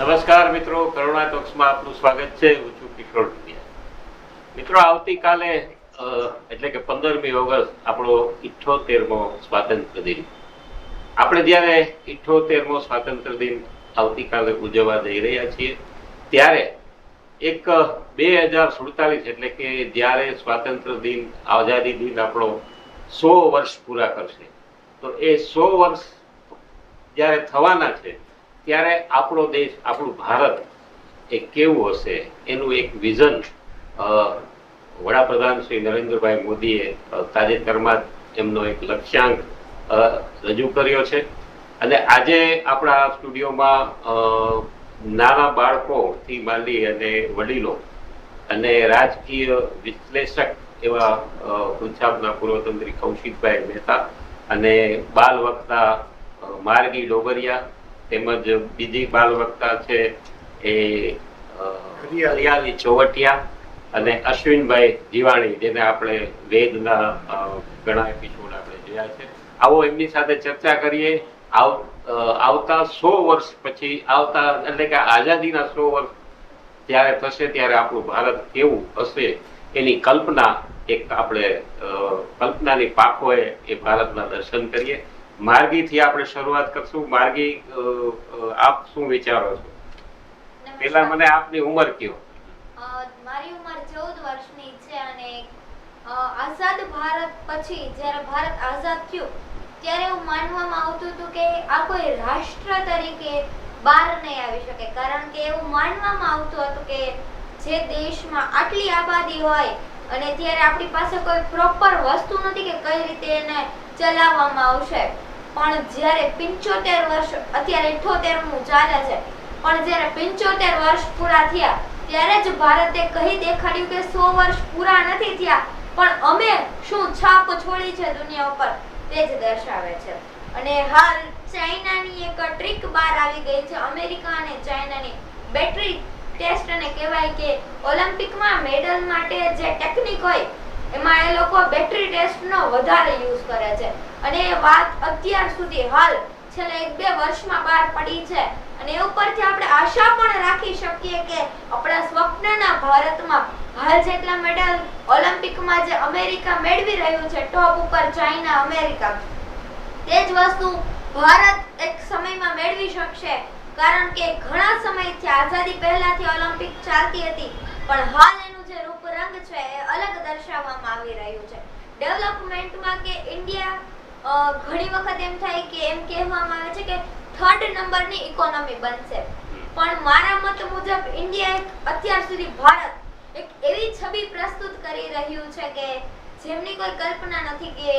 નમસ્કાર મિત્રો, કરુણા ટોક્સમાં આપનું સ્વાગત છે. હું છું કિશોર મિત્રો, આવતીકાલે એટલે કે પંદરમી ઓગસ્ટ, આપણો ઇઠ્ઠોતેરમો સ્વાતંત્ર્ય દિન. આપણે જ્યારે ઇઠ્ઠોતેરમો સ્વાતંત્ર્ય દિન આવતીકાલે ઉજવવા જઈ રહ્યા છીએ, ત્યારે એક બે હજાર સુડતાલીસ એટલે કે જ્યારે સ્વાતંત્ર્ય દિન, આઝાદી દિન આપણો સો વર્ષ પૂરા કરશે. તો એ સો વર્ષ જ્યારે થવાના છે ત્યારે આપણો દેશ, આપણું ભારત એ કેવું હશે એનું એક વિઝન વડાપ્રધાન શ્રી નરેન્દ્રભાઈ મોદીએ તાજેતરમાં જ એમનો એક લક્ષ્યાંક રજૂ કર્યો છે. અને આજે આપણા સ્ટુડિયોમાં નાના બાળકોથી માંડી અને વડીલો અને રાજકીય વિશ્લેષક એવા પંજાબના પૂર્વ કૌશિકભાઈ મહેતા અને બાલ વક્તા માર્ગી ડોબરિયા તેમજ બીજી બાલવક્તા છે એ. હરિયાળી ચોવટિયા અને અશ્વિનભાઈ જીવાણી જેને આપણે વેદના ઘણા એપિસોડ આપણે જોયા છે. આવો એમની સાથે ચર્ચા કરીએ. આવતા સો વર્ષ પછી આવતા એટલે કે આઝાદીના સો વર્ષ જ્યારે થશે ત્યારે આપણું ભારત કેવું હશે એની કલ્પના એક આપણે કલ્પનાની પાકોએ એ ભારતના દર્શન કરીએ. માર્ગીથી આપણે શરૂઆત કરશું. માર્ગી આપ શું વિચારો છો? પેલા મને આપની ઉંમર કયો મારી ઉંમર 14 વર્ષની છે અને આઝાદ ભારત પછી જ્યારે ભારત આઝાદ થયું ત્યારે એવું માનવામાં આવતું હતું કે આ કોઈ રાષ્ટ્ર તરીકે બહાર નહીં આવી શકે. કારણ કે એવું માનવામાં આવતું હતું કે જે દેશમાં આટલી આબાદી હોય અને ત્યારે આપણી પાસે કોઈ પ્રોપર વસ્તુ નથી કે કઈ રીતે એને ચલાવવામાં આવશે પણ જ્યારે પિંચોતેર વર્ષ, અત્યારે 78 મુ ચાલે છે. પણ જ્યારે પિંચોતેર વર્ષ પૂરા થયા, ત્યારે જ ભારતે કહી દેખાડ્યું કે સો વર્ષ પૂરા નથી થયા. પણ અમે શું છાપ છોડી છે દુનિયા ઉપર? તે જ દર્શાવે છે. અને હાલ ચાઇનાની એક ટ્રીક બહાર આવી ગઈ છે, અમેરિકા અને ચાઇનાની. બેટરી ટેસ્ટ અને કહેવાય કે ઓલિમ્પિકમાં મેડલ માટે જે ટેકનિક હોય, એમાં એ લોકો બેટરી ટેસ્ટનો વધારે યુઝ કરે છે. અને વાત અત્યાર સુધી હાલ છેલ્લા એક બે વર્ષમાં બહાર પડી છે. અને એ ઉપરથી આપણે આશા પણ રાખી શકીએ કે આપણા સ્વપ્નના ભારતમાં હાલ જેટલા મેડલ ઓલિમ્પિકમાં જે અમેરિકા મેળવી રહ્યું છે ટોપ ઉપર ચાઇના અમેરિકા તે જ વસ્તુ ભારત એક સમયમાં મેળવી શકશે. કારણ કે ઘણા સમયથી આઝાદી પહેલાથી ઓલિમ્પિક ચાલતી હતી, પણ હાલ એનું જે રૂપ રંગ છે એ અલગ દર્શાવવામાં આવી રહ્યું છે. ડેવલપમેન્ટમાં કે ઇન્ડિયા ઘણી વખત એમ થાય કે એમ કહેવામાં આવે છે કે થર્ડ નંબરની ઇકોનોમી બનશે. પણ મારા મત મુજબ ઇન્ડિયા અત્યાર સુધી ભારત એક એવી છબી પ્રસ્તુત કરી રહ્યું છે કે જેમની કોઈ કલ્પના નથી કે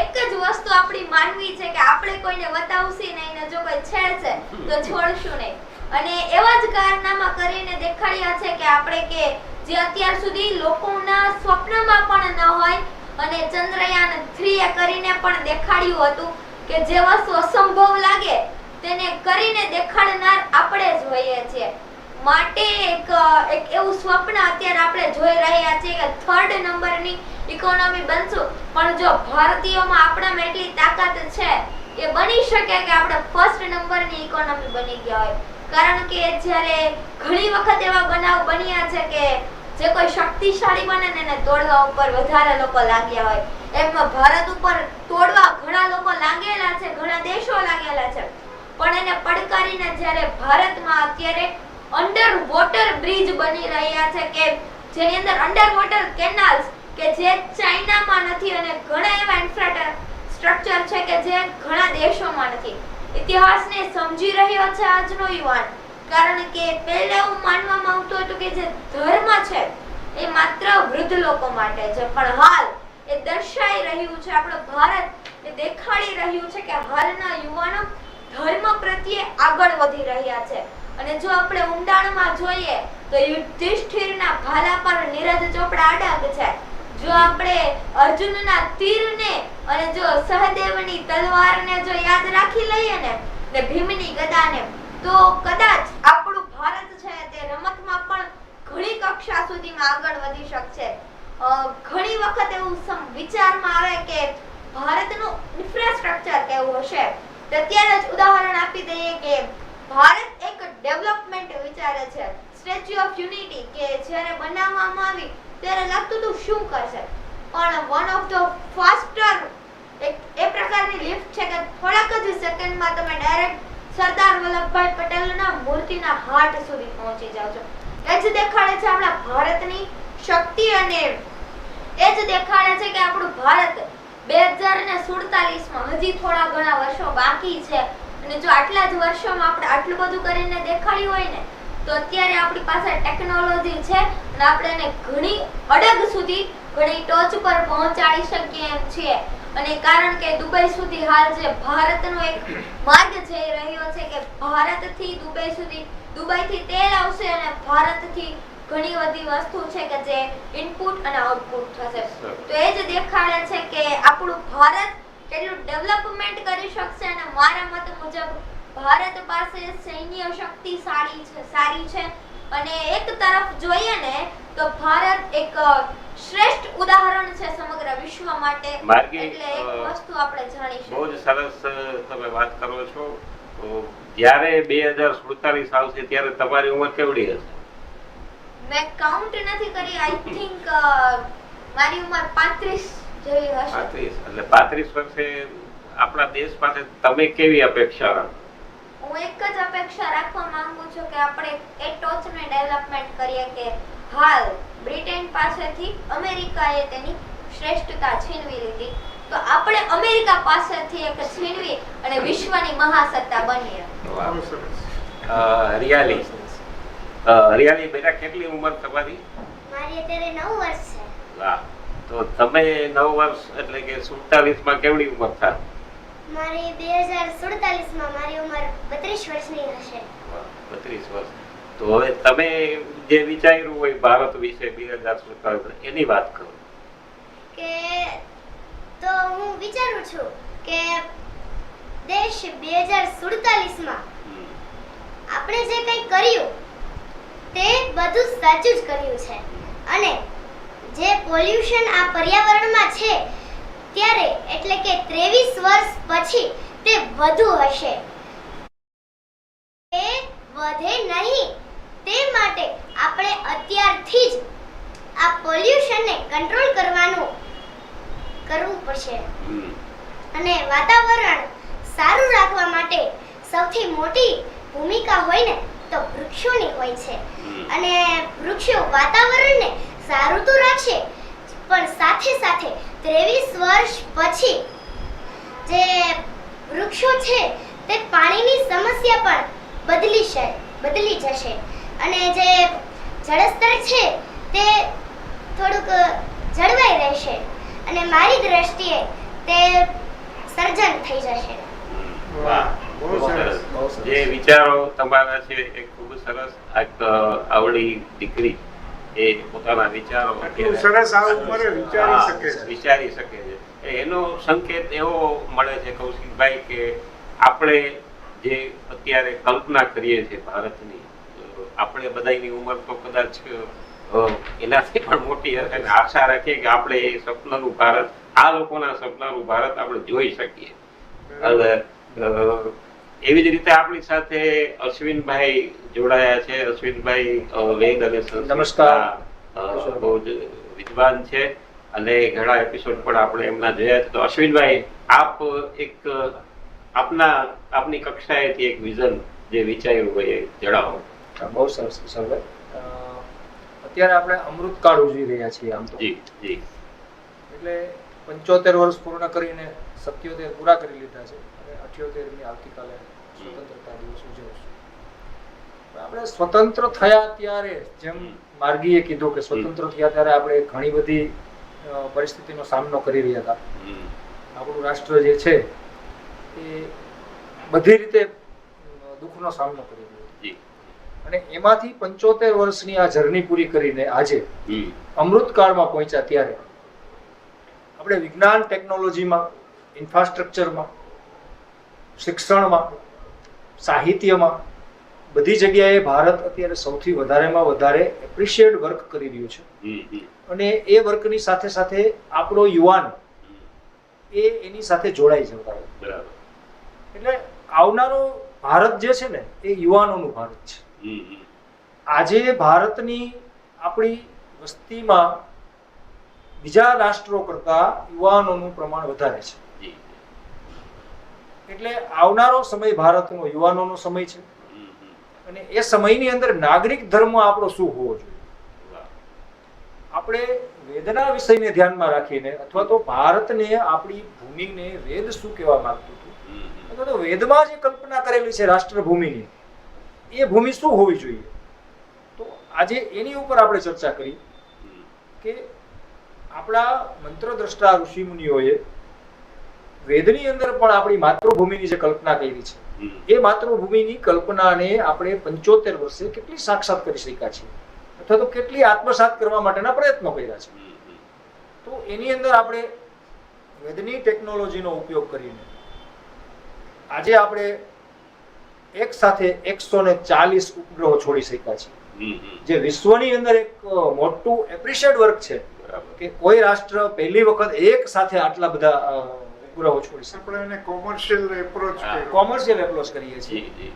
એક જ વસ્તુ આપણી માનવી છે કે આપણે કોઈને બતાવશી નહીં ને જો કોઈ છેડશે તો છોડશું નહીં. અને એવા જ કારનામા કરીને દેખાડ્યા છે કે આપણે કે જે અત્યાર સુધી લોકોના સ્વપ્નમાં અને ચંદ્રયાન 3 એ કરીને પણ દેખાડ્યું હતું કે જે વસ્તુ અસંભવ લાગે તેને કરીને દેખાડનાર આપણે જ હોઈએ છીએ. માટે એક એક એવું સ્વપ્ન અત્યારે આપણે જોઈ રહ્યા છીએ કે થર્ડ નંબરની ઇકોનોમી બનશું. પણ જો ભારતીયોમાં આપણામાં એટલી તાકાત છે કે બની શકે કે આપણે ફર્સ્ટ નંબરની ઇકોનોમી બની ગયા હોય. કારણ કે જ્યારે ઘણી વખત એવા બનાવ બન્યા છે કે જે કોઈ શક્તિશાળી બને ને એને તોડવા ઉપર વધારે લોકો લાગ્યા હોય. એમાં ભારત ઉપર તોડવા ઘણા લોકો લાગેલા છે, ઘણા દેશો લાગેલા છે. પણ એને પડકારીને જ્યારે ભારતમાં અત્યારે અંડર વોટર બ્રિજ બની રહ્યા છે કે જેની અંદર અંડર વોટર કેનાલ્સ કે જે ચાઇનામાં નથી અને ઘણા એવા ઇન્ફ્રાસ્ટ્રક્ચર છે કે જે ઘણા દેશોમાં નથી. ઇતિહાસને સમજી રહ્યો છે આજનો યુવાન. કારણ કે પહેલા એવું માનવામાં આવતું હતું કે જે ધર્મ છે, એ માત્ર વૃદ્ધ લોકો માટે છે. પણ હાલ એ દર્શાઈ રહ્યું છે, આપણો ભારત એ દેખાડી રહ્યું છે કે હાલના યુવાનો ધર્મ પ્રત્યે આગળ વધી રહ્યા છે. અને જો આપણે ઊંડાણમાં જોઈએ તો યુધિષ્ઠિરના ભાલા પર નીરજ ચોપડા અડગ છે. જો આપણે અર્જુનના તીરને અને જો સહદેવની તલવારને જો યાદ રાખી લઈએ ને ને ભીમની ગદાને તો કદાચ આપણું ભારત છે તે રમતમાં પણ ઘણી કક્ષા સુધીમાં આગળ વધી શકશે. ઘણી વખત એવું વિચારમાં આવે કે ભારતનું ઇન્ફ્રાસ્ટ્રક્ચર કેવું હશે? તો અત્યારે જ ઉદાહરણ આપી દઈએ કે ભારત એક ડેવલપમેન્ટ વિચારે છે. સ્ટેચ્યુ ઓફ યુનિટી કે જ્યારે બનાવવામાં આવી ત્યારે લાગતું હતું શું કરશે? પણ વન ઓફ ધ ફાસ્ટર એક, એ પ્રકારની લિફ્ટ છે કે થોડાક જ સેકન્ડમાં તમે ડાયરેક્ટ સરદાર વલ્લભભાઈ પટેલના મૂર્તિના હાટ સુધી પહોંચી જાવ છો. એ જ દેખાડે છે આપણા ભારતની શક્તિ અને એ જ દેખાડે છે કે આપણું ભારત બે હજાર હજી થોડા ઘણા વર્ષો બાકી છે. અને જો આટલા જ વર્ષોમાં આપણે આટલું બધું કરીને દેખાડ્યું હોય ને, તો અત્યારે આપણી પાસે ટેકનોલોજી છે અને આપણે એને ઘણી અડગ સુધી ઘણી ટોચ પર પહોંચાડી શકીએ એમ છીએ. અને કારણ કે દુબઈ સુધી હાલ જે ભારતનો એક માર્ગ જઈ રહ્યો છે કે ભારતથી દુબઈ સુધી, દુબઈથી તેલ આવશે અને ભારતથી ઘણી બધી વસ્તુ છે કે જે ઇનપુટ અને આઉટપુટ થશે. તો એ જ દેખાડે છે કે આપણું ભારત કેટલું ડેવલપમેન્ટ કરી શકશે અને મારા મત મુજબ ભારત પાસે સૈન્ય શક્તિ સારી છે સારી છે. અને એક તરફ જોઈએ ને તો ભારત એક શ્રેષ્ઠ ઉદાહરણ છે સમગ્ર વિશ્વ માટે. એટલે એક વસ્તુ આપણે જાણી બહુ જ સરસ તમે વાત કરો છો. તો જ્યારે બે હજાર સુડતાલીસ આવશે ત્યારે તમારી ઉંમર કેવડી હશે? મેં કાઉન્ટ નથી કરી. આઈ થિંક મારી ઉંમર 35 જેવી હશે. પાંત્રીસ. એટલે પાંત્રીસ વર્ષે આપણા દેશ પાસે તમે કેવી અપેક્ષા રાખો? હું એક જ અપેક્ષા રાખવા માંગુ છું કે આપણે એ ટોચને ડેવલપમેન્ટ કરીએ કે હાલ બ્રિટન પાસેથી અમેરિકાએ તેની શ્રેષ્ઠતા છીનવી લીધી. તો આપણે અમેરિકા પાસેથી એક છીનવી અને વિશ્વની મહાસત્તા બનીએ. હરિયાળી અ, હરિયાળી બેટા કેટલી ઉંમર તમારી? મારી અત્યારે નવ વર્ષ છે. વાહ. તો તમે નવ વર્ષ એટલે કે સુડતાલીસમાં કેવડી ઉંમર થા મારી બે હજાર સુડતાલીસમાં મારી ઉંમર બત્રીસ વર્ષની હશે. બત્રીસ વર્ષ તો હવે તમે જે વિચાર્યું હોય ભારત વિશે બે હજાર સુડતાલીસ એની વાત કરો. કે તો હું વિચારું છું કે દેશ બે હજાર સુડતાલીસમાં. આપણે જે કંઈ કર્યું તે બધું સાચું જ કર્યું છે. અને જે પોલ્યુશન આ પર્યાવરણમાં છે ત્યારે એટલે કે ત્રેવીસ વર્ષ પછી તે વધુ હશે. તે વધે નહીં. તે માટે આપણે અત્યારથી જ આ પોલ્યુશનને કંટ્રોલ કરવાનું કરવું પડશે. અને વાતાવરણ સારું રાખવા માટે સૌથી મોટી ભૂમિકા હોય ને તો વૃક્ષોની હોય છે. અને વૃક્ષો વાતાવરણને સારું તો રાખશે પણ સાથે સાથે ત્રેવીસ વર્ષ પછી જે વૃક્ષો છે તે પાણીની સમસ્યા પણ બદલી બદલી જશે. અને જે જળસ્તર છે તે થોડુંક જળવાઈ રહેશે. અને મારી દ્રષ્ટિએ તે સર્જન થઈ જશે. વાહ બહુ સરસ. જે વિચારો તમારા છે એ ખૂબ સરસ. એક, આવડી દીકરી એ પોતાના વિચારો સરસ આ ઉંમરે વિચારી શકે છે. વિચારી શકે છે. એનો સંકેત એવો મળે છે કૌશિકભાઈ કે આપણે જે અત્યારે કલ્પના કરીએ છીએ ભારતની આપણે બધાની ઉંમર તો કદાચ એનાથી પણ મોટી હશે ને આશા રાખીએ કે આપણે એ સપનાનું ભારત આ લોકોના સપનાનું ભારત આપણે જોઈ શકીએ. અને એવી જ રીતે આપણી સાથે અશ્વિનભાઈ જોડાયા છે. અશ્વિનભાઈ વેદ અને નમસ્કાર. બહુ જ વિદ્વાન છે અને ઘણા એપિસોડ પણ આપણે એમના જોયા છે. તો અશ્વિનભાઈ આપ એક આપના આપની કક્ષાએથી એક વિઝન જે વિચાર્યું હોય એ જણાવો. બહુ સરસ કિશોરભાઈ અત્યારે આપણે અમૃતકાળ ઉજવી રહ્યા છીએ આમ તો. જી જી. એટલે પંચોતેર વર્ષ પૂર્ણ કરીને સત્યોતેર પૂરા કરી લીધા છે અને અઠ્યોતેરમી આવતીકાલે સ્વતંત્રતા દિવસ ઉજવશું. આપણે સ્વતંત્ર થયા ત્યારે જેમ માર્ગીએ કીધું કે સ્વતંત્ર થયા ત્યારે આપણે ઘણી બધી પરિસ્થિતિનો સામનો કરી રહ્યા હતા. આપણું રાષ્ટ્ર જે છે એ બધી રીતે દુઃખનો સામનો કરી રહ્યું હતું અને એમાંથી પંચોતેર વર્ષની આ જર્ની પૂરી કરીને આજે. અમૃતકાળમાં પહોંચ્યા ત્યારે આપણે વિજ્ઞાન ટેકનોલોજીમાં ઇન્ફ્રાસ્ટ્રક્ચરમાં શિક્ષણમાં સાહિત્યમાં બધી જગ્યાએ ભારત અત્યારે સૌથી વધારેમાં વધારે એપ્રિશિએટ વર્ક કરી રહ્યું છે. અને એ વર્કની સાથે સાથે આપણો યુવાન એ એની સાથે જોડાઈ જતા બરાબર એટલે આવનારો ભારત જે છે ને એ યુવાનોનું ભારત છે. આજે ભારતની આપણી વસ્તીમાં બીજા રાષ્ટ્રો કરતા યુવાનોનું પ્રમાણ વધારે છે. એટલે આવનારો સમય ભારતનો યુવાનોનો સમય છે. અને એ સમયની અંદર નાગરિક ધર્મ આપણો શું હોવો જોઈએ? આપણે વેદના વિષયને ધ્યાનમાં રાખીને અથવા તો ભારતને આપણી ભૂમિને વેદ શું કહેવા માંગતું હતું. અથવા તો વેદમાં જે કલ્પના કરેલી છે રાષ્ટ્રભૂમિની એ ભૂમિ શું હોવી જોઈએ? તો આજે એની ઉપર આપણે ચર્ચા કરી કે આપણા મંત્રદ્રષ્ટા ઋષિ મુનિઓએ વેદની અંદર પણ આપણી માતૃભૂમિની જે કલ્પના કરી છે એ માતૃભૂમિની કલ્પનાને આપણે પંચોતેર વર્ષે કેટલી સાક્ષાત કરી શક્યા છે અથવા તો કેટલી આત્મસાત કરવા માટેના પ્રયત્નો કર્યા છે. તો એની અંદર આપણે વેદની ટેકનોલોજીનો ઉપયોગ કરીને આજે આપણે એક સાથે એકસો ને ચાલીસ ઉપગ્રહો છોડી શક્યા છે. જે વિશ્વની અંદર એક મોટું એપ્રિશિએટ વર્ક છે બરાબર. કે કોઈ રાષ્ટ્ર પહેલી વખત એક સાથે આટલા બધા ઉપગ્રહો છોડી શકે. આપણે એને કોમર્શિયલ એપ્રોચ કોમર્શિયલ એપ્રોચ કરીએ છીએ.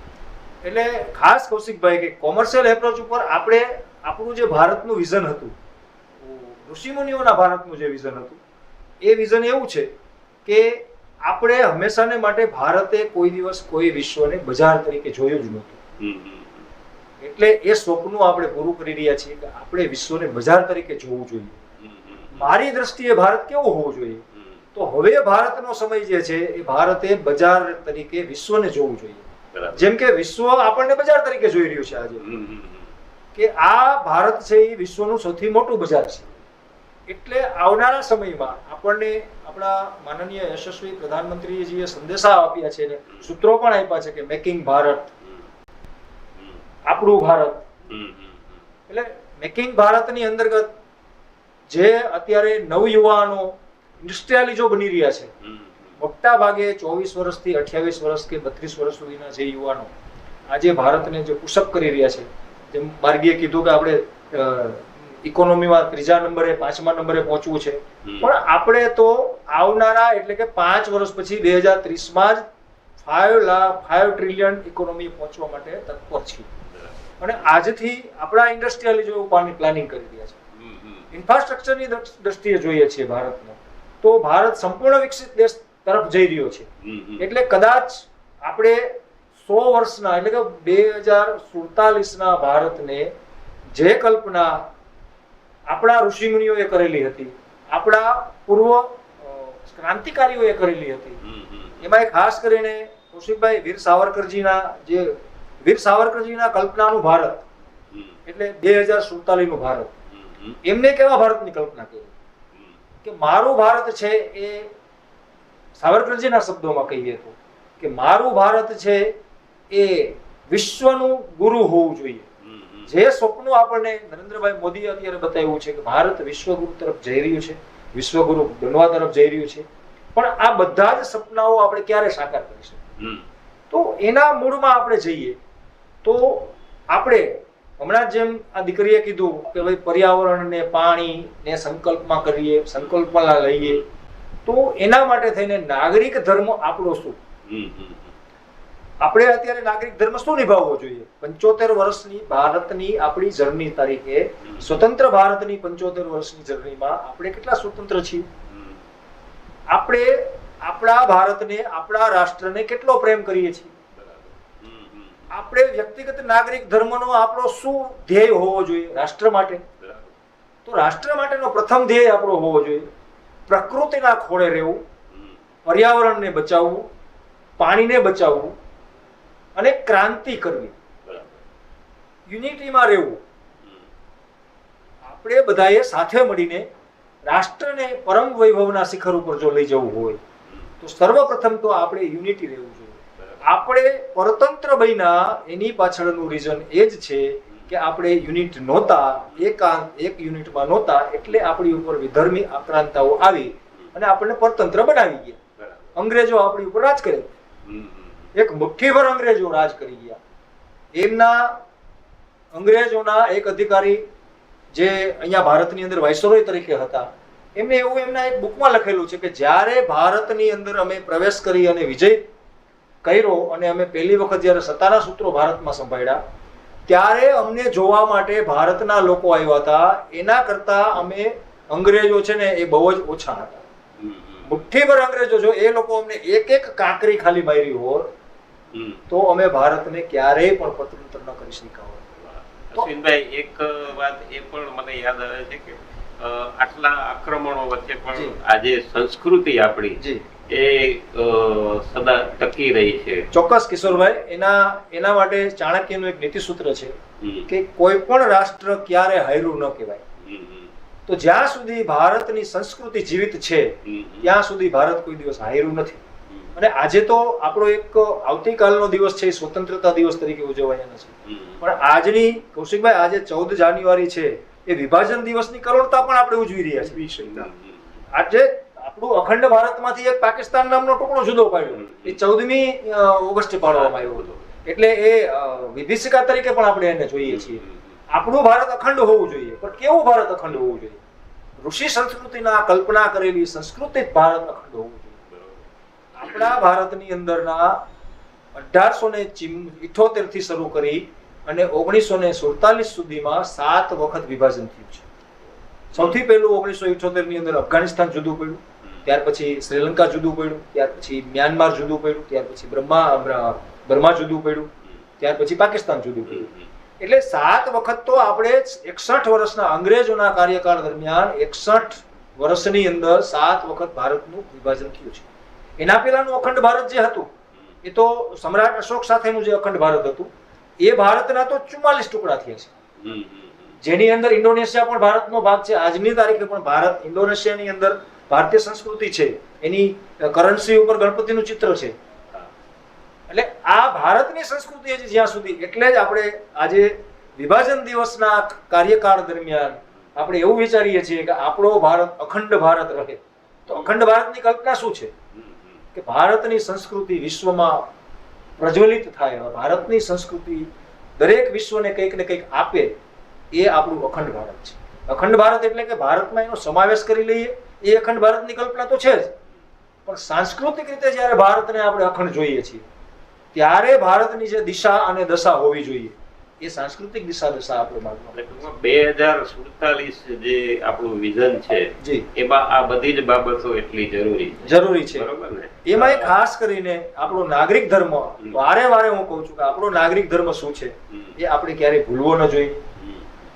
એટલે ખાસ કૌશિકભાઈ કે કોમર્શિયલ એપ્રોચ ઉપર આપણે આપણું જે ભારતનું વિઝન હતું ઋષિમુનિઓના ભારતનું જે વિઝન હતું એ વિઝન એવું છે કે આપણે હંમેશાને માટે ભારતે કોઈ દિવસ કોઈ વિશ્વને બજાર તરીકે જોયું જ નહોતું. એટલે એ સ્વપ્ન આપણે પૂરું કરી રહ્યા છીએ કે આપણે વિશ્વને બજાર તરીકે જોવું જોઈએ. મારી દ્રષ્ટિએ ભારત કેવું હોવું જોઈએ? તો હવે ભારતનો સમય જે છે એ ભારતે બજાર તરીકે વિશ્વને જોવું જોઈએ. જેમ કે વિશ્વ આપણને બજાર તરીકે જોઈ રહ્યું છે આજે. કે આ ભારત છે એ વિશ્વનું સૌથી મોટું બજાર છે. એટલે આવનારા સમયમાં આપણને આપણા માનનીય યશસ્વી પ્રધાનમંત્રીજીએ સંદેશા આપ્યા છે ને સૂત્રો પણ આપ્યા છે કે મેકિંગ ભારત. આપણું ભારત. એટલે મેકિંગ ભારતની અંતર્ગત જે અત્યારે નવયુવાનો ઇન્ડસ્ટ્રીયાલિઝો બની રહ્યા છે. મોટા ભાગે ચોવીસ વર્ષથી અઠ્યાવીસ વર્ષ કે બત્રીસ વર્ષ સુધીના જે યુવાનો આજે ભારતને જે પુષપ કરી રહ્યા છે, જેમ માર્ગીએ કીધું કે આપણે ઇકોનોમીમાં ત્રીજા નંબરે પાંચમા નંબરે પહોંચવું છે. પણ આપણે તો આવનારા એટલે કે પાંચ વર્ષ પછી બે હજાર ત્રીસમાં જ five lakh five trillion economy પહોંચવા માટે તત્પર છીએ. અને આજથી આપણા ઇન્ડસ્ટ્રીયલિઝો ઉપરની પ્લાનિંગ કરી રહ્યા છે. ઇન્ફ્રાસ્ટ્રક્ચરની દ્રષ્ટિએ જોઈએ છીએ ભારતને તો ભારત સંપૂર્ણ વિકસિત દેશ તરફ જઈ રહ્યો છે. એટલે કદાચ આપણે સો વર્ષના એટલે કે બે હજાર સુડતાલીસના ભારતને જે કલ્પના આપણા ઋષિમુનિઓએ કરેલી હતી. આપણા પૂર્વ ક્રાંતિકારીઓએ કરેલી હતી. એમાં ખાસ કરીને કૌશિકભાઈ વીર સાવરકરજીના જે વીર સાવરકરજીના કલ્પનાનું ભારત. એટલે બે હજાર સુડતાલીસનું ભારત. હમ, હમ. એમને કેવા ભારતની કલ્પના કરી? કે મારું ભારત છે એ સાવરકરજીના શબ્દોમાં કહીએ તો કે મારું ભારત છે એ વિશ્વનું ગુરુ હોવું જોઈએ. જે સ્વપ્ન આપણને નરેન્દ્રભાઈ મોદીએ અત્યારે બતાવ્યું છે કે ભારત વિશ્વગુરુ તરફ જઈ રહ્યું છે વિશ્વગુરુ બનવા તરફ જઈ રહ્યું છે. પણ આ બધા જ સપનાઓ આપણે ક્યારે સાકાર કરી શકીએ? તો એના મૂળમાં આપણે જઈએ તો આપણે હમણાં જેમ આ દીકરીએ કીધું કે ભાઈ પર્યાવરણને પાણીને સંકલ્પમાં કરીએ સંકલ્પમાં લઈએ તો એના માટે થઈને નાગરિક ધર્મ આપણો શું. આપણે અત્યારે નાગરિક ધર્મ શું નિભાવવો જોઈએ પંચોતેર વર્ષની ભારતની આપણી જર્ની તરીકે, સ્વતંત્ર ભારતની પંચોતેર વર્ષની જર્નીમાં આપણે કેટલા સ્વતંત્ર છીએ આપણે આપણા ભારતને, આપણા રાષ્ટ્રને કેટલો પ્રેમ કરીએ છીએ. આપણે વ્યક્તિગત નાગરિક ધર્મનો આપણો શું ધ્યેય હોવો જોઈએ રાષ્ટ્ર માટે તો રાષ્ટ્ર માટેનો પ્રથમ ધ્યેય આપણો હોવો જોઈએ પ્રકૃતિના ખોળે રહેવું. પર્યાવરણને બચાવવું, પાણીને બચાવવું અને ક્રાંતિ કરવી. યુનિટીમાં રહેવું. આપણે બધાએ સાથે મળીને રાષ્ટ્રને પરમ વૈભવના શિખર ઉપર જો લઈ જવું હોય તો સર્વપ્રથમ તો આપણે યુનિટી રહેવું જોઈએ. આપણે પરતંત્ર બન્યા એની પાછળનું રીઝન એ જ છે કે આપણે યુનિટ નહોતા એકાંત એક યુનિટમાં નહોતા એટલે આપણી ઉપર વિધર્મી આક્રાંતાઓ આવી અને આપણને પરતંત્ર બનાવી ગયા. અંગ્રેજો આપણી ઉપર રાજ કરે. એક મુઠ્ઠીભર અંગ્રેજો રાજ કરી ગયા. એમના અંગ્રેજોના એક અધિકારી જે અહીંયા ભારતની અંદર વાઇસરોય તરીકે હતા એમને એવું એમના એક બુકમાં લખેલું છે કે જ્યારે ભારતની અંદર અમે પ્રવેશ કરી અને વિજય કર્યો અને અમે પહેલી વખત જ્યારે સત્તાના સૂત્રો ભારતમાં સંભાળ્યા ત્યારે અમને જોવા માટે ભારતના લોકો આવ્યા હતા. એના કરતા અમે અંગ્રેજો છે ને એ બહુ જ ઓછા હતા. મુઠ્ઠીભર અંગ્રેજો જો એ લોકો અમને એક એક કાંકરી ખાલી મારી હોત. તો અમે ભારતને ક્યારેય પણ સ્વતંત્ર ન કરી શક્યા હોય. અશ્વિનભાઈ એક વાત એ પણ મને યાદ આવે છે કે આટલા આક્રમણો વચ્ચે પણ આજે સંસ્કૃતિ આપણી એ સદા ટકી રહી છે. ચોક્કસ કિશોરભાઈ એના એના માટે ચાણક્યનું એક નીતિસૂત્ર છે કે કોઈ પણ રાષ્ટ્ર ક્યારે હાર્યું ન કહેવાય. તો જ્યાં સુધી ભારતની સંસ્કૃતિ જીવિત છે ત્યાં સુધી ભારત કોઈ દિવસ હાર્યું નથી. અને આજે તો આપણો એક આવતીકાલનો દિવસ છે એ સ્વતંત્રતા દિવસ તરીકે ઉજવાયાનો છે. પણ આજની કૌશિકભાઈ આજે ચૌદ જાન્યુઆરી છે એ વિભાજન દિવસની કરોડતા પણ આપણે ઉજવી રહ્યા છીએ. આજે આપણું અખંડ ભારતમાંથી એક પાકિસ્તાન નામનો ટુકડો જુદો પાડ્યો. એ ચૌદમી ઓગસ્ટે પાડવામાં આવ્યો હતો. એટલે એ વિભીષિકા તરીકે પણ આપણે એને જોઈએ છીએ. આપણું ભારત અખંડ હોવું જોઈએ પણ કેવું ભારત અખંડ હોવું જોઈએ? ઋષિ સંસ્કૃતિના કલ્પના કરેલી સંસ્કૃતિ ભારત અખંડ હોવું જોઈએ. આપણા ભારતની અંદરના અઢારસો ને ઇઠોતેરથી શરૂ કરી અને ઓગણીસો ને સુડતાલીસ સુધીમાં સાત વખત વિભાજન થયું છે. સૌથી પહેલું ઓગણીસો ઇઠોતેરની અંદર અફઘાનિસ્તાન જુદું પડ્યું. ત્યાર પછી શ્રીલંકા જુદું પડ્યું. ત્યાર પછી મ્યાનમાર જુદું પડ્યું. ત્યાર પછી બ્રહ્મા બ્ર- બર્મા જુદું પડ્યું. ત્યાર પછી પાકિસ્તાન જુદું પડ્યું. એટલે સાત વખત તો આપણે એકસઠ વર્ષના અંગ્રેજોના કાર્યકાળ દરમિયાન એકસઠ વર્ષની અંદર સાત વખત ભારતનું વિભાજન થયું છે. એના પહેલાંનું અખંડ ભારત જે હતું એ તો સમ્રાટ અશોક સાથેનું જે અખંડ ભારત હતું એ ભારતના તો ચુમ્માલીસ ટુકડા થયા છે. જેની અંદર ઇન્ડોનેશિયા પણ ભારતનો ભાગ છે. આજની તારીખે પણ ભારત ઇન્ડોનેશિયાની અંદર ભારતીય સંસ્કૃતિ છે. એની કરન્સી ઉપર ગણપતિનું ચિત્ર છે. એટલે આ ભારતની સંસ્કૃતિ હજી જ્યાં સુધી એટલે જ આપણે આજે વિભાજન દિવસના કાર્યકાળ દરમિયાન આપણે એવું વિચારીએ છીએ કે આપણો ભારત અખંડ ભારત રહે. તો અખંડ ભારતની કલ્પના શું છે. કે ભારતની સંસ્કૃતિ વિશ્વમાં પ્રજ્વલિત થાય ભારતની સંસ્કૃતિ દરેક વિશ્વને કંઈક ને કંઈક આપે, એ આપણું અખંડ ભારત છે. અખંડ ભારત એટલે કે ભારતમાં એનો સમાવેશ કરી લઈએ, એ અખંડ ભારતની કલ્પના તો છે જ. પણ સાંસ્કૃતિક રીતે જ્યારે ભારતને આપણે અખંડ જોઈએ છીએ, ત્યારે ભારતની જે દિશા અને દશા હોવી જોઈએ. એ સાંસ્કૃતિક દિશા દિશા આપણે ટૂંકમાં બે હજાર સુડતાલીસ જે આપણું વિઝન છે એમાં આ બધી જ બાબતો એટલી જરૂરી જરૂરી છે. બરોબર ને? એમાં એક ખાસ કરીને આપણો નાગરિક ધર્મ વારે વારે હું કહું છું કે આપણો નાગરિક ધર્મ શું છે? એ આપણે ક્યારેય ભૂલવો ન જોઈએ.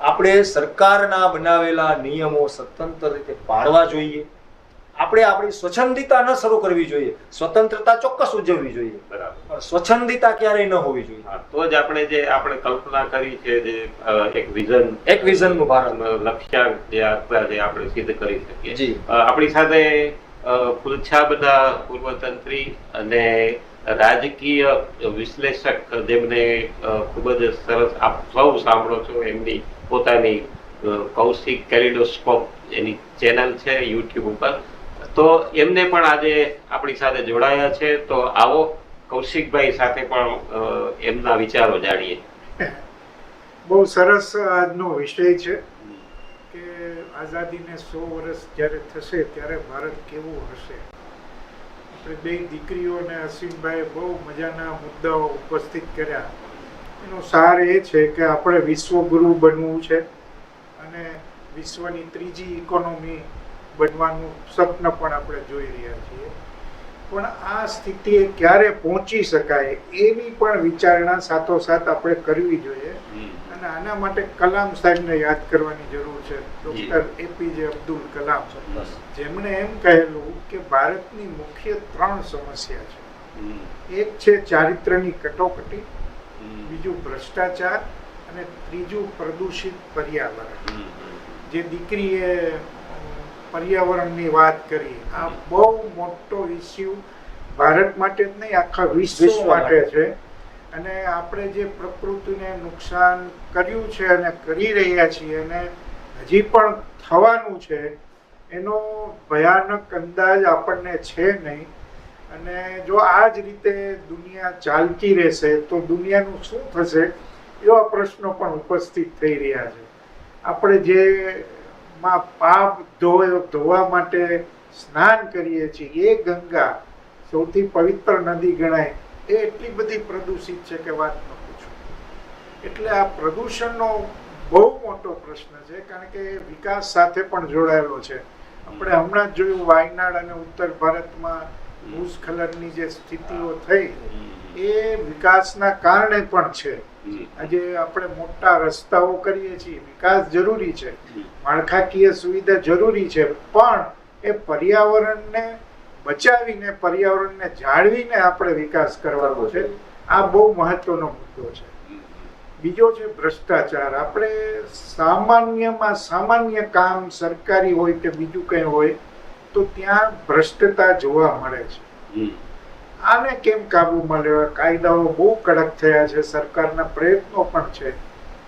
આપણે સરકારના બનાવેલા નિયમો સ્વતંત્ર રીતે પાળવા જોઈએ. આપણે આપણી સ્વચ્છંદિતા ન શરૂ કરવી જોઈએ. સ્વતંત્રતા ચોક્કસ ઉજવવી જોઈએ. બરાબર. સ્વચ્છંદિતા ક્યારેય ન હોવી જોઈએ. તો જ આપણે જે આપણે કલ્પના કરી છે જે એક વિઝન એક વિઝનનું ભારત લક્ષ્યાંક જે આપણા આપણે સિદ્ધ કરી શકીએ. આપણી સાથે અ, બધા પૂર્વતંત્રી અને રાજકીય વિશ્લેષક જેમને ખૂબ જ સરસ આપ સૌ સાંભળો છો એમની પોતાની કૌશિક કેલિડોસ્કોપ એની ચેનલ છે યુટ્યુબ ઉપર. તો એમને પણ આજે આપણી સાથે જોડાયા છે. તો આવો કૌશિકભાઈ સાથે પણ એમના વિચારો જાણીએ. બહુ સરસ આજનો વિષય છે કે આઝાદીને સો વર્ષ જ્યારે થશે ત્યારે ભારત કેવું હશે? આપણે બે દીકરીઓ અને અસીમભાઈ બહુ મજાના મુદ્દાઓ ઉપસ્થિત કર્યા. એનો સાર એ છે કે આપણે વિશ્વગુરુ બનવું છે અને વિશ્વની ત્રીજી ઇકોનોમી બનવાનું સ્વપ્ન પણ આપણે જોઈ રહ્યા છીએ. પણ આ સ્થિતિએ ક્યારે પહોંચી શકાય એની પણ વિચારણા સાથોસાથ આપણે કરવી જોઈએ. અને આના માટે કલામ સાહેબને યાદ કરવાની જરૂર છે. ડોક્ટર એપીજે અબ્દુલ કલામ જેમણે એમ કહેલું કે ભારતની મુખ્ય ત્રણ સમસ્યા છે. એક છે ચારિત્રની કટોકટી બીજું ભ્રષ્ટાચાર અને ત્રીજું પ્રદૂષિત પર્યાવરણ. જે દીકરીએ પર્યાવરણની વાત કરી. આ બહુ મોટો ઇસ્યુ ભારત માટે જ નહીં આખા વિશ્વ માટે. છે. અને આપણે જે પ્રકૃતિને નુકસાન કર્યું છે અને કરી રહ્યા છીએ અને હજી પણ થવાનું છે એનો ભયાનક અંદાજ આપણને છે નહીં. અને જો આ જ રીતે દુનિયા ચાલતી રહેશે તો દુનિયાનું શું થશે એવા પ્રશ્નો પણ ઉપસ્થિત થઈ રહ્યા છે. આપણે જે માં પાપ ધોવા માટે સ્નાન કરીએ છીએ. એ ગંગા સૌથી પવિત્ર નદી ગણાય. એ એટલી બધી પ્રદૂષિત છે કે વાત ન પૂછો. એટલે આ પ્રદૂષણનો બહુ મોટો પ્રશ્ન છે, કારણ કે વિકાસ સાથે પણ જોડાયેલો છે. આપણે હમણાં જ જોયું વાયનાડ અને ઉત્તર ભારતમાં ભૂસ્ખલનની જે સ્થિતિઓ થઈ, એ વિકાસના કારણે પણ છે. આજે આપણે મોટા રસ્તાઓ કરીએ છીએ વિકાસ જરૂરી છે માળખાકીય સુવિધા જરૂરી છે પણ એ પર્યાવરણને બચાવીને પર્યાવરણને જાળવીને આપણે વિકાસ કરવાનો છે. આ બહુ મહત્વનો મુદ્દો છે. બીજો છે ભ્રષ્ટાચાર. આપણે સામાન્યમાં સામાન્ય કામ સરકારી હોય કે બીજું કંઈ હોય તો ત્યાં ભ્રષ્ટતા જોવા મળે છે. આને કેમ કાબૂમાં લેવા કાયદાઓ બહુ કડક થયા છે સરકારના પ્રયત્નો પણ છે.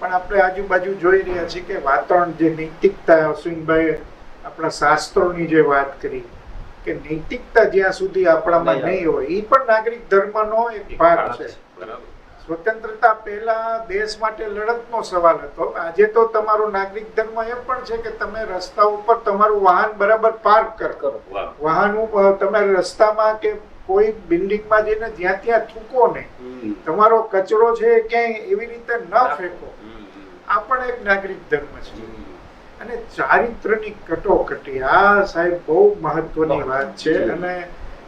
પણ આપણે આજુબાજુ જોઈ રહ્યા છીએ કે વાતાવરણ જે નૈતિકતા અશ્વિનભાઈ આપણા શાસ્ત્રોની જે વાત કરી કે નૈતિકતા જ્યાં સુધી આપણામાં નહીં હોય એ પણ નાગરિક ધર્મનો એક ભાગ છે. સ્વતંત્રતા પહેલા દેશ માટે લડતનો સવાલ હતો. આજે તો તમારો નાગરિક ધર્મ એમ પણ છે કે તમે રસ્તા ઉપર તમારું વાહન બરાબર પાર્ક કરો. કરો. વાહ. વાહન તમે રસ્તામાં કે કોઈ બિલ્ડિંગમાં જઈને જ્યાં ત્યાં થૂકો નહીં. તમારો કચરો છે ક્યાંય એવી રીતે ન ફેંકો. આ પણ એક નાગરિક ધર્મ છે. અને ચારિત્રની કટોકટી આ સાહેબ બહુ મહત્વની વાત છે. અને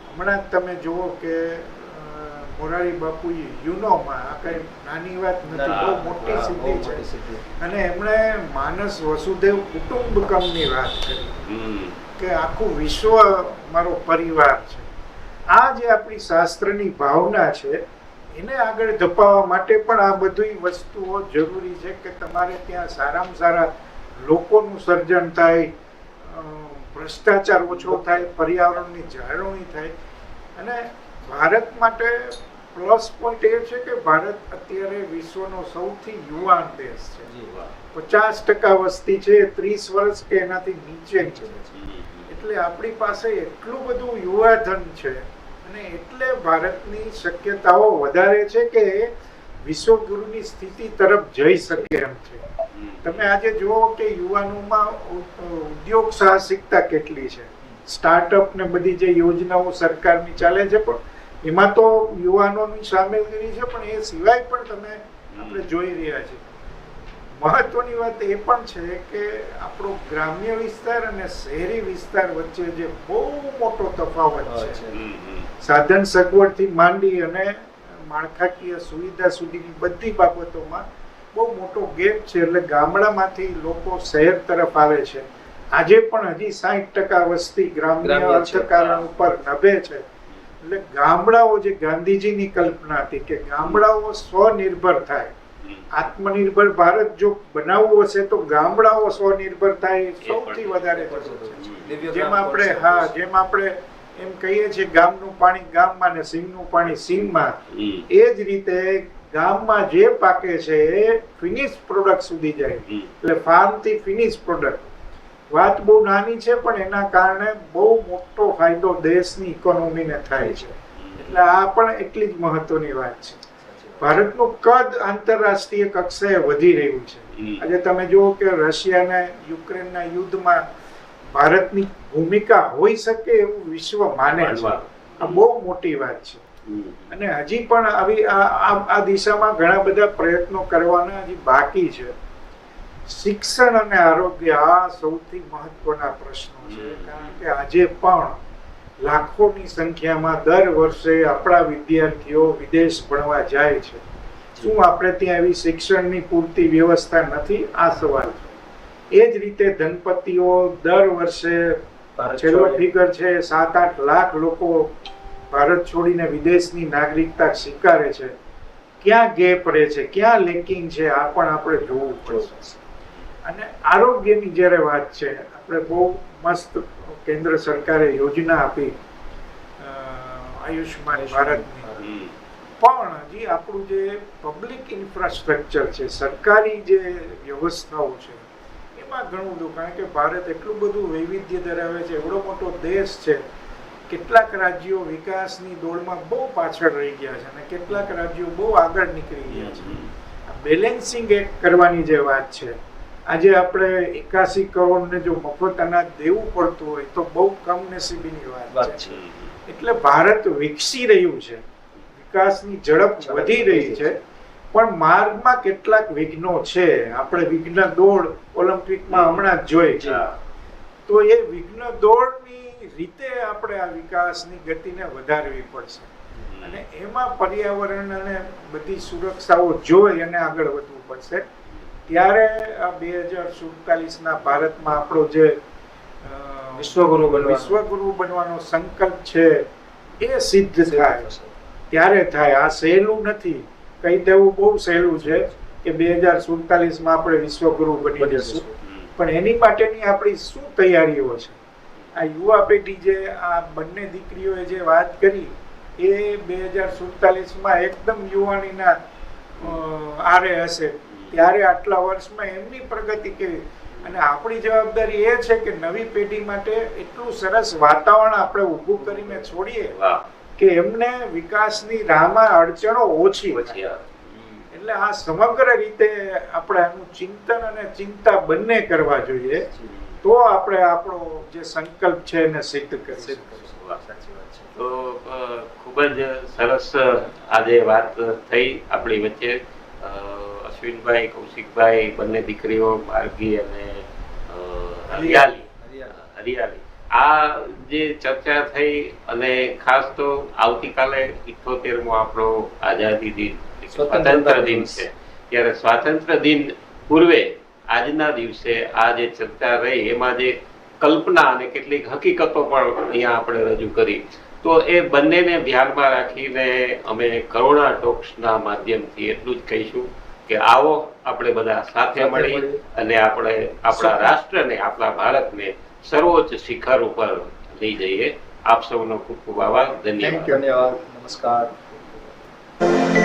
હમણાં તમે જુઓ કે મોરારી બાપુ યુનોમાં આ કઈ નાની વાત નથી બહુ મોટી સિદ્ધિ છે. અને એમણે માનસ વસુદેવ કુટુંબકમની વાત કરી. કે આખું વિશ્વ મારો પરિવાર છે. આ જે આપણી શાસ્ત્રની ભાવના છે એને આગળ ધપાવવા માટે પણ આ બધી વસ્તુઓ જરૂરી છે કે તમારે ત્યાં સારામાં સારા લોકોનું સર્જન થાય ભ્રષ્ટાચાર ઓછો થાય પર્યાવરણની જાળવણી થાય. અને ભારત માટે પ્લસ પોઈન્ટ એ છે કે ભારત અત્યારે વિશ્વનો સૌથી યુવાન દેશ છે. પચાસ ટકા વસ્તી છે ત્રીસ વર્ષ કે એનાથી નીચે છે. એટલે આપણી પાસે એટલું બધું યુવાધન છે અને એટલે ભારતની શક્યતાઓ વધારે છે કે વિશ્વગુરુની સ્થિતિ તરફ જઈ શકે એમ છે. તમે આજે જુઓ કે યુવાનોમાં ઉદ્યોગ સાહસિકતા કેટલી છે. સ્ટાર્ટઅપ ને બધી જે યોજનાઓ સરકારની ચાલે છે પણ એમાં તો યુવાનોની સામેલગીરી છે પણ એ સિવાય પણ તમે આપણે જોઈ રહ્યા છીએ. મહત્વની વાત એ પણ છે કે આપણો ગ્રામ્ય વિસ્તાર અને શહેરી વિસ્તાર વચ્ચે જે બહુ મોટો તફાવત છે. સાધન સગવડથી માંડી અને માળખાકીય સુવિધા સુધીની બધી બાબતોમાં બહુ મોટો ગેપ છે એટલે ગામડામાંથી લોકો શહેર તરફ આવે છે. આજે પણ હજી સાહીઠ ટકા વસ્તી ગ્રામ્ય અર્થકારણ ઉપર નભે છે. એટલે ગામડાઓ જે ગાંધીજીની કલ્પના હતી કે ગામડાઓ સ્વનિર્ભર થાય. આત્મનિર્ભર ભારત જો બનાવવું હશે તો ગામડાઓ સ્વનિર્ભર થાય સૌથી વધારે જેમ આપણે હા જેમ આપણે એમ કહીએ છીએ ગામનું પાણી ગામમાં ને સિંહનું પાણી સિંહમાં એ જ રીતે ગામમાં જે પાકે છે એ ફિનિશ પ્રોડક્ટ સુધી જાય. એટલે ફાર્મથી ફિનિશ પ્રોડક્ટ. વાત બહુ નાની છે પણ એના કારણે બહુ મોટો ફાયદો દેશની ઇકોનોમીને થાય છે. એટલે આ પણ એટલી જ મહત્વની વાત છે. ભારતનું કદ આંતરરાષ્ટ્રીય કક્ષાએ વધી રહ્યું છે. આજે તમે જુઓ કે રશિયા અને યુક્રેનના યુદ્ધમાં ભારતની ભૂમિકા હોઈ શકે એવું વિશ્વ માને છે. આ બહુ મોટી વાત છે. અને હજી પણ આવી આ દિશામાં ઘણા બધા પ્રયત્નો કરવાના હજી બાકી છે. શિક્ષણ અને આરોગ્ય આ સૌથી મહત્વના પ્રશ્નો છે. કારણ કે આજે પણ લાખોની સંખ્યામાં દર વર્ષે આપણા વિદ્યાર્થીઓ વિદેશ ભણવા જાય છે. શું આપણે ત્યાં એવી શિક્ષણની પૂરતી વ્યવસ્થા નથી? આ સવાલ છે. એ જ રીતે ધનપતિઓ દર વર્ષે છેલ્લો ફિગર છે સાત આઠ લાખ લોકો ભારત છોડીને વિદેશની નાગરિકતા સ્વીકારે છે. ક્યાં ગેપ રહે છે? ક્યાં લેકિંગ છે? આ પણ આપણે જોવું પડશે. અને આરોગ્યની જ્યારે વાત છે આપણે બહુ મસ્ત કેન્દ્ર સરકારે યોજના આપી આયુષ્યમાન આયુષ્માન ભારતની. પણ હજી આપણું જે પબ્લિક ઇન્ફ્રાસ્ટ્રક્ચર છે સરકારી જે વ્યવસ્થાઓ છે એમાં ઘણું બધું કારણ કે ભારત એટલું બધું વૈવિધ્ય ધરાવે છે એવડો મોટો દેશ છે કેટલાક રાજ્યો વિકાસની દોડમાં બહુ પાછળ રહી ગયા છે અને કેટલાક રાજ્યો બહુ આગળ નીકળી ગયા છે. બેલેન્સિંગ એક્ટ કરવાની જે વાત છે આજે આપણે એકાસી કરોડને જો મફત અનાજ દેવું પડતું હોય તો બહુ કમનસીબીની વાત વાત છે. એટલે ભારત વિકસી રહ્યું છે. વિકાસની ઝડપ વધી રહી છે. પણ માર્ગમાં કેટલાક વિઘ્નો છે. આપણે વિઘ્ન દોડ ઓલિમ્પિકમાં હમણાં જ જોઈ. તો એ વિઘ્ન દોડની રીતે આપણે આ વિકાસની ગતિને વધારવી પડશે. અને એમાં પર્યાવરણ અને બધી સુરક્ષાઓ જોઈ અને આગળ વધવું પડશે. ત્યારે આ બે હજાર સુડતાલીસના ભારતમાં આપણો જે વિશ્વગુરુ વિશ્વગુરુ બનવાનો સંકલ્પ છે એ સિદ્ધ થાય. ત્યારે થાય. આ સહેલું નથી. કહી દેવું બહુ સહેલું છે કે બે હજાર સુડતાલીસમાં આપણે વિશ્વગુરુ બની જશું. પણ એની માટેની આપણી શું તૈયારીઓ છે? આ યુવા પેઢી જે આ બંને દીકરીઓએ જે વાત કરી એ બે હજાર સુડતાલીસમાં એકદમ યુવાનીના આરે હશે. ત્યારે આટલા વર્ષમાં એમની પ્રગતિ કેવી? અને આપણી જવાબદારી એ છે કે નવી પેઢી માટે એટલું સરસ વાતાવરણ આપણે ઊભું કરીને છોડીએ કે એમને વિકાસની રાહમાં અડચણો ઓછી. એટલે આ સમગ્ર રીતે આપણે આનું ચિંતન અને ચિંતા બંને કરવા જોઈએ તો આપણે આપણો જે સંકલ્પ છે એને સિદ્ધ કરી. સાચી વાત છે. તો ખૂબ જ સરસ આજે વાત થઈ આપણી વચ્ચે. અશ્વિનભાઈ કૌશિકભાઈ બંને દીકરીઓ માર્ગી અને હરિયાલી. હરિયાલી. આ જે ચર્ચા થઈ અને ખાસ તો આવતીકાલે ઇઠોતેરમો આપણો આઝાદી દિન સ્વતંત્ર દિન છે. ત્યારે સ્વાતંત્ર દિન પૂર્વે આજના દિવસે આ જે ચર્ચા રહી એમાં જે કલ્પના અને કેટલીક હકીકતો પણ અહીંયા આપણે રજૂ કરી. તો એ બંનેને ધ્યાનમાં રાખીને અમે કરુણા ટોક્સના માધ્યમથી એટલું જ કહીશું. કે આવો આપણે બધા સાથે મળી અને આપણે આપણા રાષ્ટ્રને આપણા ભારતને સર્વોચ્ચ શિખર ઉપર લઈ જઈએ. આપ સૌનો ખૂબ ખૂબ આભાર. ધન્યવાદ. નમસ્કાર.